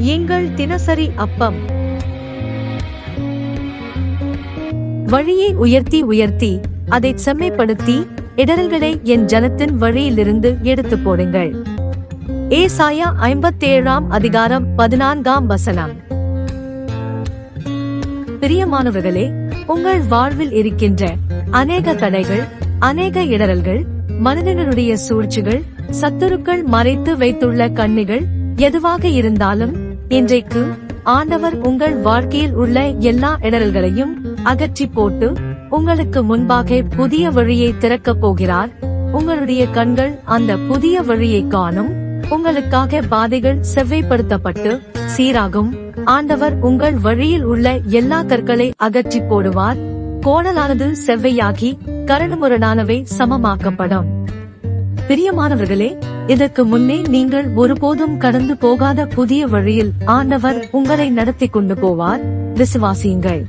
எங்கள் தினசரி அப்பம். வழியை உயர்த்தி உயர்த்தி அதை செம்மைப்படுத்தி இடரல்களை என் ஜனத்தின் வழியிலிருந்து எடுத்து போடுங்கள். ஏசாயா ஐம்பத்தேழாம் அதிகாரம் பதினான்காம் வசனம். பிரியமானவர்களே உங்கள் வாழ்வில் இருக்கின்ற அநேக தடைகள் அநேக இடரல்கள் மனிதனுடைய சூழ்ச்சிகள் சத்துருக்கள் மறைத்து வைத்துள்ள கண்ணிகள் எதுவாக இருந்தாலும் இன்றைக்கு ஆண்டவர் உங்கள் வாழ்க்கையில் உள்ள எல்லா இடர்களையும் அகற்றி போட்டு உங்களுக்கு முன்பாக புதிய வழியை திறக்கப் போகிறார். உங்களுடைய கண்கள் அந்த புதிய வழியை காணும். உங்களுக்காக பாதைகள் செவ்வைப்படுத்தப்பட்டு சீராகும். ஆண்டவர் உங்கள் வழியில் உள்ள எல்லா கற்களை அகற்றி போடுவார். கோணலானது செவ்வையாகி கரடுமுரடானவை சமமாக்கப்படும். பிரியமானவர்களே இதற்கு முன்னே நீங்கள் ஒருபோதும் கடந்து போகாத புதிய வழியில் ஆண்டவர் உங்களை நடத்தி கொண்டு போவார். விசுவாசியுங்கள்.